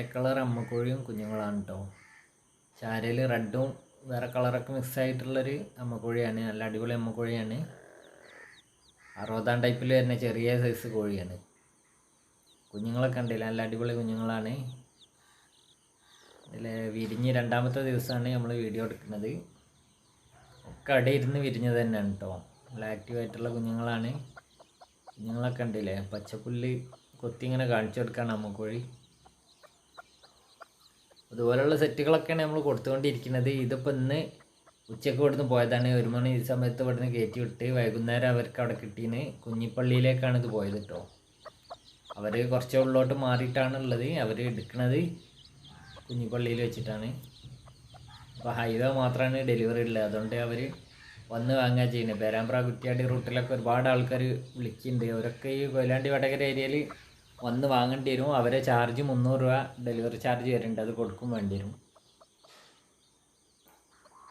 ചാരക്കളർ അമ്മക്കോഴിയും കുഞ്ഞുങ്ങളാണ് കേട്ടോ ചാരയിൽ റെഡും വേറെ കളറൊക്കെ മിക്സ് ആയിട്ടുള്ളൊരു അമ്മക്കോഴിയാണ്. നല്ല അടിപൊളി അമ്മക്കോഴിയാണ്. അറുപതാം ടൈപ്പിൽ തന്നെ ചെറിയ സൈസ് കോഴിയാണ്. കുഞ്ഞുങ്ങളൊക്കെ ഉണ്ടല്ലേ നല്ല അടിപൊളി കുഞ്ഞുങ്ങളാണ്. ഇതിൽ വിരിഞ്ഞ് രണ്ടാമത്തെ ദിവസമാണ് നമ്മൾ വീഡിയോ എടുക്കുന്നത്. ഒക്കെ അടിയിരുന്ന് വിരിഞ്ഞത് തന്നെയാണ് കേട്ടോ നല്ല ആക്റ്റീവായിട്ടുള്ള കുഞ്ഞുങ്ങളാണ്. കുഞ്ഞുങ്ങളൊക്കെ ഉണ്ടല്ലേ പച്ചപ്പുല്ല് കൊത്തി ഇങ്ങനെ കാണിച്ചു കൊടുക്കുകയാണ് അമ്മക്കോഴി. അതുപോലെയുള്ള സെറ്റുകളൊക്കെയാണ് നമ്മൾ കൊടുത്തുകൊണ്ടിരിക്കുന്നത്. ഇതിപ്പോൾ ഇന്ന് ഉച്ചയ്ക്ക് ഇവിടുന്ന് പോയതാണ്. ഒരു മണി ഈ സമയത്ത് ഇവിടുന്ന് കയറ്റി വിട്ട് വൈകുന്നേരം അവർക്ക് അവിടെ കിട്ടീന്. കുഞ്ഞിപ്പള്ളിയിലേക്കാണ് ഇത് പോയത് കേട്ടോ അവർ കുറച്ച് ഉള്ളോട്ട് മാറിയിട്ടാണ് ഉള്ളത്. അവർ എടുക്കുന്നത് കുഞ്ഞിപ്പള്ളിയിൽ വെച്ചിട്ടാണ്. അപ്പോൾ ഹൈവേ മാത്രമാണ് ഡെലിവറി ഉള്ളത്. അതുകൊണ്ട് അവർ വന്ന് വാങ്ങുക ചെയ്യുന്നത്. പേരാമ്പ്ര കുറ്റിയാടി റൂട്ടിലൊക്കെ ഒരുപാട് ആൾക്കാർ വിളിക്കുന്നുണ്ട് അവരൊക്കെ ഈ കൊയിലാണ്ടി വടകര ഏരിയയിൽ വന്ന് വാങ്ങേണ്ടി വരും. അവരെ ചാർജ് മുന്നൂറ് രൂപ ഡെലിവറി ചാർജ് വരുന്നുണ്ട് അത് കൊടുക്കും വേണ്ടി വരും.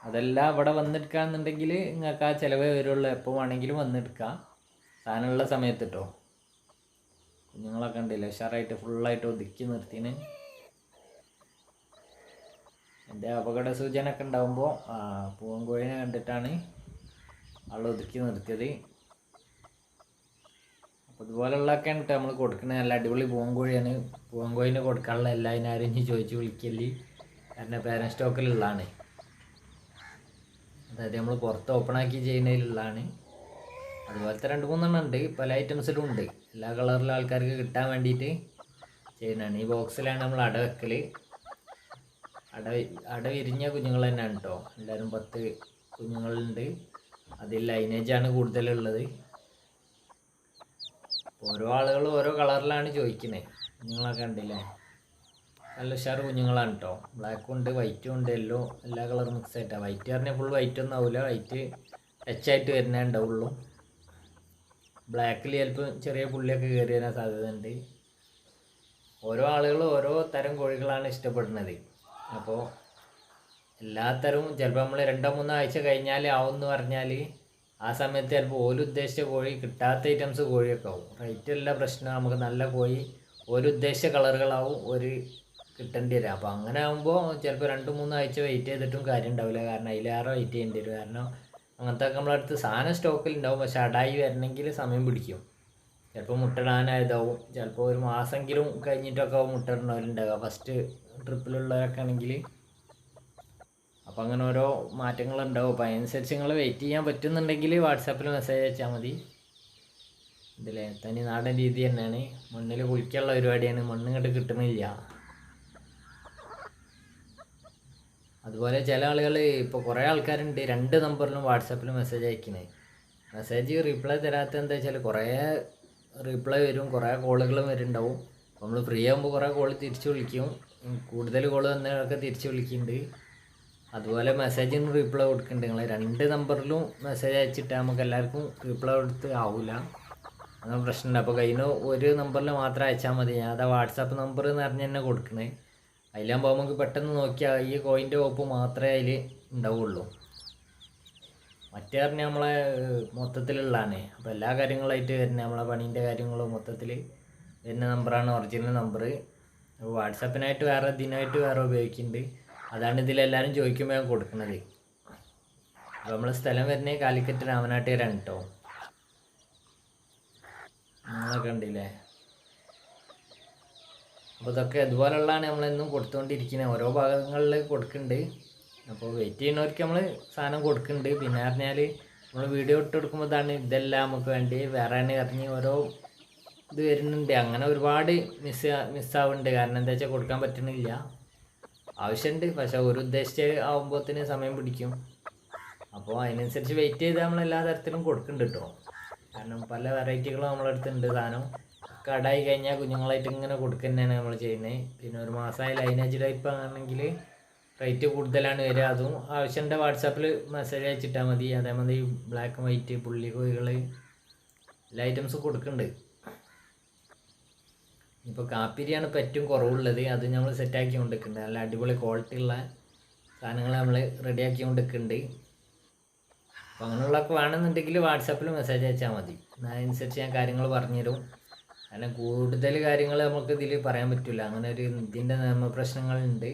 അതെല്ലാം ഇവിടെ വന്നെടുക്കാന്നുണ്ടെങ്കിൽ നിങ്ങൾക്ക് ആ ചിലവേ വരുള്ളൂ. എപ്പോൾ വേണമെങ്കിലും വന്നെടുക്കാം. സാധനമുള്ള സമയത്ത് കേട്ടോ കുഞ്ഞുങ്ങളൊക്കെ ഉണ്ടല്ലോ ഉഷാറായിട്ട് ഫുള്ളായിട്ട് ഒതുക്കി നിർത്തിന് എന്റെ അപകട സൂചന ഒക്കെ ഉണ്ടാകുമ്പോൾ പൂവൻകോഴിനെ കണ്ടിട്ടാണ് ആൾ ഒതുക്കി നിർത്തിയത്. ഇതുപോലുള്ളതൊക്കെ ഉണ്ട് നമ്മൾ കൊടുക്കുന്നത് നല്ല അടിപൊളി പൂങ്കോഴിയാണ് പൂങ്കോഴിന് കൊടുക്കാനുള്ള ആരും ഇനി ചോദിച്ച് വിളിക്കൽ. കാരണം പേരൻ സ്റ്റോക്കിലുള്ളതാണ് അതായത് നമ്മൾ പുറത്ത് ഓപ്പണാക്കി ചെയ്യുന്നതിലുള്ളതാണ്. അതുപോലത്തെ രണ്ട് മൂന്നെണ്ണം ഉണ്ട്. പല ഐറ്റംസിലും ഉണ്ട്. എല്ലാ കളറിലും ആൾക്കാർക്ക് കിട്ടാൻ വേണ്ടിയിട്ട് ചെയ്യുന്നതാണ്. ഈ ബോക്സിലാണ് നമ്മൾ അട വെക്കൽ അട അട വിരിഞ്ഞ കുഞ്ഞുങ്ങൾ തന്നെയാണ് കേട്ടോ എല്ലാവരും പത്ത് കുഞ്ഞുങ്ങളുണ്ട്. അതിൽ ലൈനേജാണ് കൂടുതലുള്ളത്. ഓരോ ആളുകൾ ഓരോ കളറിലാണ് ചോദിക്കുന്നത് കുഞ്ഞുങ്ങളൊക്കെ ഉണ്ടല്ലേ നല്ല ഉഷാർ കുഞ്ഞുങ്ങളാണ് കേട്ടോ ബ്ലാക്കും ഉണ്ട് വൈറ്റും ഉണ്ട് യെല്ലോ എല്ലാ കളറും മിക്സ് ആയിട്ടാണ് വൈറ്റ് പറഞ്ഞാൽ ഫുൾ വൈറ്റ് ഒന്നും ആവില്ല വൈറ്റ് ടച്ച് ആയിട്ട് വരുന്നേ ഉണ്ടാവുള്ളൂ. ബ്ലാക്കിൽ ചിലപ്പോൾ ചെറിയ പുള്ളിയൊക്കെ കയറി വരാൻ സാധ്യതയുണ്ട്. ഓരോ ആളുകൾ ഓരോ തരം കോഴികളാണ് ഇഷ്ടപ്പെടുന്നത്. അപ്പോൾ എല്ലാ തരവും ചിലപ്പോൾ നമ്മൾ രണ്ടോ മൂന്നോ ആഴ്ച കഴിഞ്ഞാൽ ആവും എന്ന് പറഞ്ഞാൽ ആ സമയത്ത് ചിലപ്പോൾ ഒരു ഉദ്ദേശിച്ച കോഴി കിട്ടാത്ത ഐറ്റംസ് കോഴിയൊക്കെ ആവും. റേറ്റ് എല്ലാ പ്രശ്നം നമുക്ക് നല്ല കോഴി ഒരു ഉദ്ദേശിച്ച കളറുകളാവും ഒരു കിട്ടേണ്ടി വരും അപ്പോൾ അങ്ങനെ ആകുമ്പോൾ ചിലപ്പോൾ രണ്ട് മൂന്ന് ആഴ്ച വെയിറ്റ് ചെയ്തിട്ടും കാര്യം ഉണ്ടാവില്ല. കാരണം അതിലേറെ വെയിറ്റ് ചെയ്യേണ്ടി വരും. കാരണം അങ്ങനത്തെ നമ്മളെ അടുത്ത് സാധനം സ്റ്റോക്കിൽ ഉണ്ടാവും. പക്ഷേ അടായി വരണമെങ്കിൽ സമയം പിടിക്കും. ചിലപ്പോൾ മുട്ടടാനായതാവും ചിലപ്പോൾ ഒരു മാസമെങ്കിലും കഴിഞ്ഞിട്ടൊക്കെ മുട്ടയിടണവരുണ്ടാവുക ഫസ്റ്റ് ട്രിപ്പിലുള്ളവരൊക്കെ ആണെങ്കിൽ അപ്പോൾ അങ്ങനെ ഓരോ മാറ്റങ്ങളുണ്ടാവും. അപ്പോൾ അതിനനുസരിച്ച് നിങ്ങൾ വെയിറ്റ് ചെയ്യാൻ പറ്റുന്നുണ്ടെങ്കിൽ വാട്സാപ്പിൽ മെസ്സേജ് അയച്ചാൽ മതി. ഇതിലെ തനി നാടൻ രീതി തന്നെയാണ്. മണ്ണിൽ കുളിക്കാനുള്ള പരിപാടിയാണ്. മണ്ണ് ഇങ്ങോട്ട് കിട്ടുന്നില്ല അതുപോലെ ചില ആളുകൾ ഇപ്പോൾ കുറേ ആൾക്കാരുണ്ട്. രണ്ട് നമ്പറിലും വാട്സാപ്പിൽ മെസ്സേജ് അയക്കുന്നത് മെസ്സേജ് റിപ്ലൈ തരാത്ത എന്താ വെച്ചാൽ കുറേ റിപ്ലൈ വരും. കുറേ കോളുകളും വരുന്നുണ്ടാവും. നമ്മൾ ഫ്രീ ആകുമ്പോൾ കുറേ കോൾ തിരിച്ച് വിളിക്കും. കൂടുതൽ കോൾ വന്നവരൊക്കെ തിരിച്ച് വിളിക്കുന്നുണ്ട് അതുപോലെ മെസ്സേജിന് റിപ്ലൈ കൊടുക്കുന്നുണ്ട് നിങ്ങൾ രണ്ട് നമ്പറിലും മെസ്സേജ് അയച്ചിട്ട് നമുക്ക് എല്ലാവർക്കും റിപ്ലൈ കൊടുത്ത് ആവില്ല അങ്ങനെ പ്രശ്നമുണ്ട് അപ്പോൾ കയ്യിൽ ഒരു നമ്പറിൽ മാത്രം അയച്ചാൽ മതി. ഞാൻ അതാ വാട്സാപ്പ് നമ്പർ എന്ന് പറഞ്ഞ് തന്നെ കൊടുക്കണേ. അതിലാകുമ്പോൾ നമുക്ക് പെട്ടെന്ന് നോക്കിയാൽ ഈ കോയിന്റെ ഒപ്പ് മാത്രമേ അതിൽ ഉണ്ടാവുള്ളൂ. മറ്റേ പറഞ്ഞാൽ നമ്മളെ മൊത്തത്തിലുള്ളതാണ്. അപ്പോൾ എല്ലാ കാര്യങ്ങളായിട്ട് വരുന്ന നമ്മളെ പണീന്റെ കാര്യങ്ങളും മൊത്തത്തിൽ വരുന്ന നമ്പറാണ് ഒറിജിനൽ നമ്പർ വാട്സാപ്പിനായിട്ട് വേറെ ഇതിനായിട്ട് വേറെ ഉപയോഗിക്കുന്നുണ്ട് അതാണ് ഇതിലെല്ലാവരും ചോദിക്കുമ്പോൾ ഞാൻ കൊടുക്കുന്നത് അപ്പോൾ നമ്മൾ സ്ഥലം വരുന്നത് കാലിക്കറ്റ് രാമനാട്ടുകാരാണ് കേട്ടോ കണ്ടില്ലേ? അപ്പോൾ ഇതൊക്കെ ഇതുപോലുള്ളതാണ് നമ്മളെന്നും കൊടുത്തുകൊണ്ടിരിക്കുന്നത് ഓരോ ഭാഗങ്ങളിൽ കൊടുക്കുന്നുണ്ട് അപ്പോൾ വെയിറ്റ് ചെയ്യുന്നവർക്ക് നമ്മൾ സാധനം കൊടുക്കുന്നുണ്ട് പിന്നെ പറഞ്ഞാൽ നമ്മൾ വീഡിയോ ഇട്ട് കൊടുക്കുമ്പോൾ ഇതാണ് ഇതെല്ലാം നമുക്ക് വേണ്ടി വേറെ ഇറങ്ങി ഓരോ ഇത് വരുന്നുണ്ട്. അങ്ങനെ ഒരുപാട് മിസ് മിസ്സാവുന്നുണ്ട് കാരണം എന്താ വെച്ചാൽ കൊടുക്കാൻ പറ്റുന്നില്ല. ആവശ്യമുണ്ട് പക്ഷെ ഒരു ഉദ്ദേശിച്ച് ആകുമ്പോഴത്തേന് സമയം പിടിക്കും. അപ്പോൾ അതിനനുസരിച്ച് വെയിറ്റ് ചെയ്ത് നമ്മൾ എല്ലാ തരത്തിലും കൊടുക്കുന്നുണ്ട് കേട്ടോ കാരണം പല വെറൈറ്റികളും നമ്മളെ അടുത്തുണ്ട് സാധനം. കടായി കഴിഞ്ഞാൽ കുഞ്ഞുങ്ങളായിട്ട് ഇങ്ങനെ കൊടുക്കുന്നതാണ് നമ്മൾ ചെയ്യുന്നത് പിന്നെ ഒരു മാസമായി ലൈനേജ് ടൈപ്പ് ആണെങ്കിൽ റേറ്റ് കൂടുതലാണ് വരിക. അതും ആവശ്യമുണ്ട് വാട്സാപ്പിൽ മെസ്സേജ് അയച്ചിട്ടാൽ മതി. അതേമാതിരി ബ്ലാക്ക് ആൻഡ് വൈറ്റ് പുള്ളി കോഴികൾ എല്ലാ ഐറ്റംസും കൊടുക്കുന്നുണ്ട് ഇപ്പോൾ കാപ്പിരിയാണ് ഇപ്പോൾ ഏറ്റവും കുറവുള്ളത്. അത് നമ്മൾ സെറ്റാക്കി കൊണ്ടിരിക്കുന്നുണ്ട് നല്ല അടിപൊളി ക്വാളിറ്റി ഉള്ള സാധനങ്ങൾ നമ്മൾ റെഡിയാക്കി കൊണ്ടിരിക്കുന്നുണ്ട് അപ്പോൾ അങ്ങനെയുള്ളതൊക്കെ വേണമെന്നുണ്ടെങ്കിൽ വാട്സാപ്പിൽ മെസ്സേജ് അയച്ചാൽ മതി. അതിനനുസരിച്ച് ഞാൻ കാര്യങ്ങൾ പറഞ്ഞുതരും. കാരണം കൂടുതൽ കാര്യങ്ങൾ നമുക്ക് ഇതിൽ പറയാൻ പറ്റില്ല അങ്ങനെ ഒരു ഇതിന്റെ നിയമപ്രശ്നങ്ങളുണ്ട്.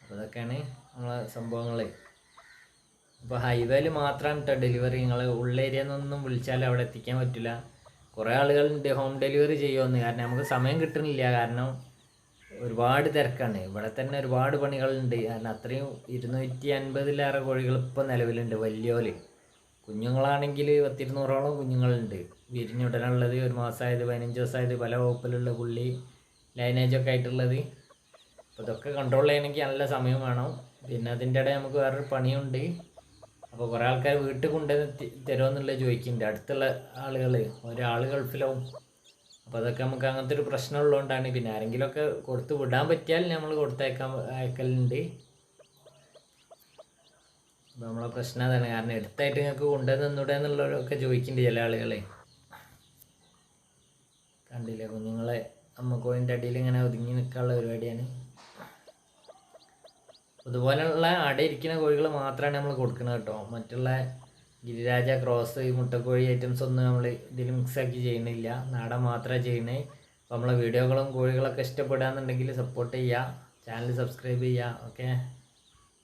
അപ്പോൾ അതൊക്കെയാണ് നമ്മളെ സംഭവങ്ങൾ ഇപ്പോൾ ഹൈവേയിൽ മാത്രമാണ് കേട്ടോ ഡെലിവറി നിങ്ങൾ ഉള്ള ഏരിയയിൽ നിന്നൊന്നും വിളിച്ചാൽ അവിടെ എത്തിക്കാൻ പറ്റില്ല കുറേ ആളുകളുണ്ട് ഹോം ഡെലിവറി ചെയ്യുമെന്ന്. കാരണം നമുക്ക് സമയം കിട്ടുന്നില്ല. കാരണം ഒരുപാട് തിരക്കാണ്. ഇവിടെ തന്നെ ഒരുപാട് പണികളുണ്ട്. കാരണം അത്രയും ഇരുന്നൂറ്റി അൻപതിലേറെ കോഴികൾ ഇപ്പം നിലവിലുണ്ട്. വലിയോൽ. കുഞ്ഞുങ്ങളാണെങ്കിൽ പത്തിരുന്നൂറോളം കുഞ്ഞുങ്ങളുണ്ട്. വിരിഞ്ഞുടനുള്ളത് ഒരു മാസമായത് പതിനഞ്ച് ദിവസമായത് പല വകുപ്പിലുള്ള പുള്ളി ലൈനേജൊക്കെ ആയിട്ടുള്ളത്. അപ്പോൾ ഇതൊക്കെ കൺട്രോൾ ചെയ്യണമെങ്കിൽ നല്ല സമയം വേണം. പിന്നെ അതിന്റെ ഇടയിൽ നമുക്ക് വേറൊരു പണിയുണ്ട്. അപ്പോൾ കുറേ ആൾക്കാർ വീട്ടിൽ കൊണ്ടുവന്ന് തരുമെന്നുള്ളത് ചോദിക്കുന്നുണ്ട് അടുത്തുള്ള ആളുകൾ ഒരാൾ ഗൾഫിലാവും. അപ്പോൾ അതൊക്കെ നമുക്ക് അങ്ങനത്തെ ഒരു പ്രശ്നം ഉള്ളതുകൊണ്ടാണ് പിന്നെ ആരെങ്കിലുമൊക്കെ കൊടുത്ത് വിടാൻ പറ്റിയാൽ നമ്മൾ കൊടുത്തയക്കാൻ അയക്കലുണ്ട്. അപ്പോൾ നമ്മളെ പ്രശ്നം അതാണ്. കാരണം എടുത്തായിട്ട് നിങ്ങൾക്ക് കൊണ്ടുവന്ന് തന്നൂടെ എന്നുള്ളവരൊക്കെ ചോദിക്കുന്നുണ്ട് ചില ആളുകളെ. കണ്ടില്ലേ? കുഞ്ഞുങ്ങളെ അമ്മക്കോയിന്റെ അടിയിൽ ഇങ്ങനെ ഒതുങ്ങി നിൽക്കാനുള്ള പരിപാടിയാണ്. ഇതുപോലെയുള്ള അടയിരിക്കുന്ന കോഴികൾ മാത്രമാണ് നമ്മൾ കൊടുക്കുന്നത് കേട്ടോ. മറ്റുള്ള ഗിരിരാജ ക്രോസ് മുട്ടക്കോഴി ഐറ്റംസ് ഒന്നും നമ്മൾ ഇതിൽ മിക്സാക്കി ചെയ്യുന്നില്ല. നാടൻ മാത്രമേ ചെയ്യുന്നത് അപ്പോൾ നമ്മളെ വീഡിയോകളും കോഴികളൊക്കെ ഇഷ്ടപ്പെടുകയെന്നുണ്ടെങ്കിൽ സപ്പോർട്ട് ചെയ്യുക. ചാനൽ സബ്സ്ക്രൈബ് ചെയ്യുക. ഓക്കെ